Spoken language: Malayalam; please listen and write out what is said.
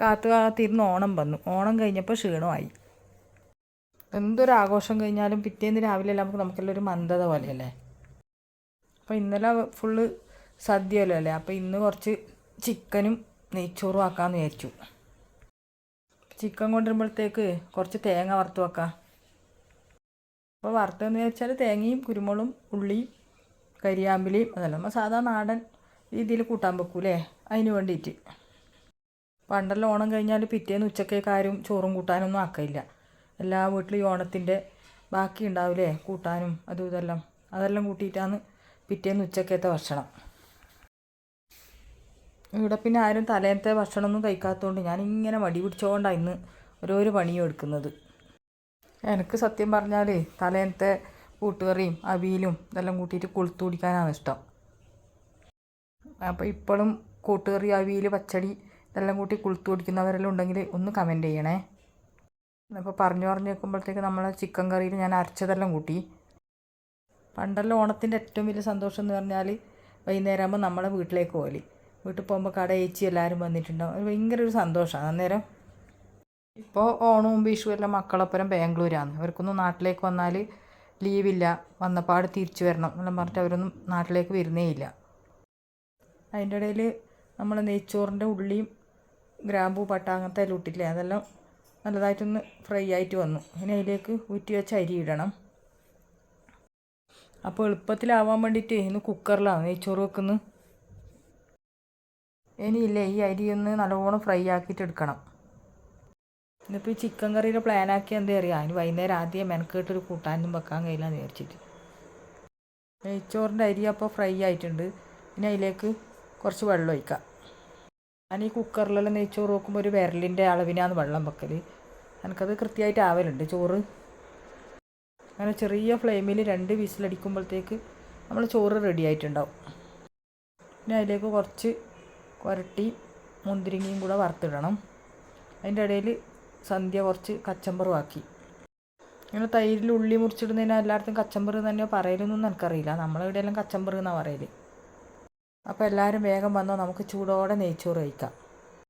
കാത്തു കാത്തിരുന്ന് ഓണം വന്നു. ഓണം കഴിഞ്ഞപ്പോൾ ക്ഷീണമായി. എന്തൊരു ആഘോഷം കഴിഞ്ഞാലും പിറ്റേന്ന് രാവിലെ എല്ലാം നമുക്കെല്ലാം ഒരു മന്ദത പോലെയല്ലേ? അപ്പോൾ ഇന്നലെ ഫുള്ള് സദ്യയല്ലോ അല്ലേ അപ്പോൾ ഇന്ന് കുറച്ച് ചിക്കനും നെയ്ച്ചോറും ആക്കാമെന്ന് വിചാരിച്ചു. ചിക്കൻ കൊണ്ടുവരുമ്പോഴത്തേക്ക് കുറച്ച് തേങ്ങ വറുത്ത് വെക്കാം. അപ്പോൾ വറുത്തതെന്ന് വെച്ചാൽ തേങ്ങയും കുരുമുളും ഉള്ളിയും കരിയാമ്പിലിയും അതെല്ലാം. സാധാ നാടൻ രീതിയിൽ കൂട്ടാൻ വെക്കൂലേ അതിന് വേണ്ടിയിട്ട് പണ്ടെല്ലാം ഓണം കഴിഞ്ഞാൽ പിറ്റേന്ന് ഉച്ചക്കേക്ക് ആരും ചോറും കൂട്ടാനൊന്നും ആക്കയില്ല എല്ലാ വീട്ടിലും ഈ ഓണത്തിന്റെ ബാക്കി ഉണ്ടാവില്ലേ? കൂട്ടാനും അതും ഇതെല്ലാം. അതെല്ലാം കൂട്ടിയിട്ടാണ് പിറ്റേന്ന് ഉച്ചക്കത്തെ ഭക്ഷണം. ഇവിടെ പിന്നെ ആരും തലേന്നത്തെ ഭക്ഷണമൊന്നും കഴിക്കാത്തതുകൊണ്ട് ഞാനിങ്ങനെ മടി പിടിച്ചുകൊണ്ടാണ് ഇന്ന് ഓരോരോ പണിയും എടുക്കുന്നത്. എനിക്ക് സത്യം പറഞ്ഞാൽ തലേന്നത്തെ കൂട്ടുകറിയും അവിയലും ഇതെല്ലാം കൂട്ടിയിട്ട് കൊളുത്തു കുടിക്കാനാണ് ഇഷ്ടം. അപ്പോൾ ഇപ്പോഴും കൂട്ടുകറി അവിയൽ പച്ചടി ഇതെല്ലാം കൂട്ടി കൊളുത്തു കുടിക്കുന്നവരെല്ലാം ഉണ്ടെങ്കിൽ ഒന്ന് കമന്റ് ചെയ്യണേ. അപ്പോൾ പറഞ്ഞു പറഞ്ഞു വെക്കുമ്പോഴത്തേക്ക് നമ്മൾ ചിക്കൻ കറിയിൽ ഞാൻ അരച്ചതെല്ലാം കൂട്ടി. പണ്ടെല്ലാം ഓണത്തിന്റെ ഏറ്റവും വലിയ സന്തോഷം എന്ന് പറഞ്ഞാൽ വൈകുന്നേരം ആകുമ്പോൾ നമ്മളെ വീട്ടിലേക്ക് പോകൽ വീട്ടിൽ പോകുമ്പോൾ കട ഏച്ചി എല്ലാവരും വന്നിട്ടുണ്ടാവും. അത് ഭയങ്കര ഒരു സന്തോഷമാണ് അന്നേരം ഇപ്പോൾ ഓണവും വിഷു എല്ലാം മക്കളൊപ്പരം ബാംഗ്ലൂരാണ്. അവർക്കൊന്നും നാട്ടിലേക്ക് വന്നാൽ ലീവില്ല വന്നപ്പാട് തിരിച്ചു വരണം എന്നെല്ലാം പറഞ്ഞിട്ട് അവരൊന്നും നാട്ടിലേക്ക് വരുന്നേ ഇല്ല. അതിന്റെ ഇടയിൽ നമ്മൾ നെയ്ച്ചോറിന്റെ ഉള്ളിയും ഗ്രാമ്പൂ പട്ട അങ്ങനത്തെ എല്ലാം ഇട്ടില്ലേ അതെല്ലാം നല്ലതായിട്ടൊന്ന് ഫ്രൈ ആയിട്ട് വന്നു. ഇനി അതിലേക്ക് ഊറ്റി വെച്ച അരി ഇടണം. അപ്പോൾ എളുപ്പത്തിലാവാൻ വേണ്ടിയിട്ട് ഇന്ന് കുക്കറിലാണ് നെയ്ച്ചോറ് വെക്കുന്നത്. ഇനിയില്ലേ ഈ അരി ഒന്ന് നല്ലോണം ഫ്രൈ ആക്കിയിട്ട് എടുക്കണം. ഇന്നിപ്പോൾ ഈ ചിക്കൻ കറിയുടെ പ്ലാനാക്കി എന്താ അറിയാം? അതിന് വൈകുന്നേരം ആദ്യം മെനക്കേട്ടൊരു കൂട്ടാനും വെക്കാൻ കഴിയില്ല എന്ന് വിചാരിച്ചിട്ട്. നെയ്ച്ചോറിന്റെ അരി അപ്പോൾ ഫ്രൈ ആയിട്ടുണ്ട്. ഇനി അതിലേക്ക് കുറച്ച് വെള്ളം ഒഴിക്കാം. ഞാൻ ഈ കുക്കറിലെല്ലാം നെയ്ച്ചോറ് വെക്കുമ്പോൾ ഒരു വിരലിന്റെ അളവിനാണ് വെള്ളം വെക്കൽ എനിക്കത് കൃത്യമായിട്ട് ആവലുണ്ട്. ചോറ് അങ്ങനെ ചെറിയ ഫ്ലെയിമിൽ രണ്ട് വിസിലടിക്കുമ്പോഴത്തേക്ക് നമ്മൾ ചോറ് റെഡി ആയിട്ടുണ്ടാവും. പിന്നെ അതിലേക്ക് കുറച്ച് കുരട്ടി മുന്തിരിങ്ങയും കൂടെ വറുത്തിടണം. അതിന്റെ ഇടയിൽ സന്ധ്യ കുറച്ച് കച്ചമ്പറും ആക്കി. ഇങ്ങനെ തൈരിൽ ഉള്ളി മുറിച്ചിടുന്നതിന് എല്ലായിടത്തും കച്ചമ്പറ് തന്നെ പറയലൊന്നും എനിക്കറിയില്ല. നമ്മളിവിടെയെല്ലാം കച്ചമ്പറ് എന്നാണ് പറയൽ അപ്പോൾ എല്ലാവരും വേഗം വന്നോ നമുക്ക് ചൂടോടെ നെയ്ച്ചോറ് കഴിക്കാം.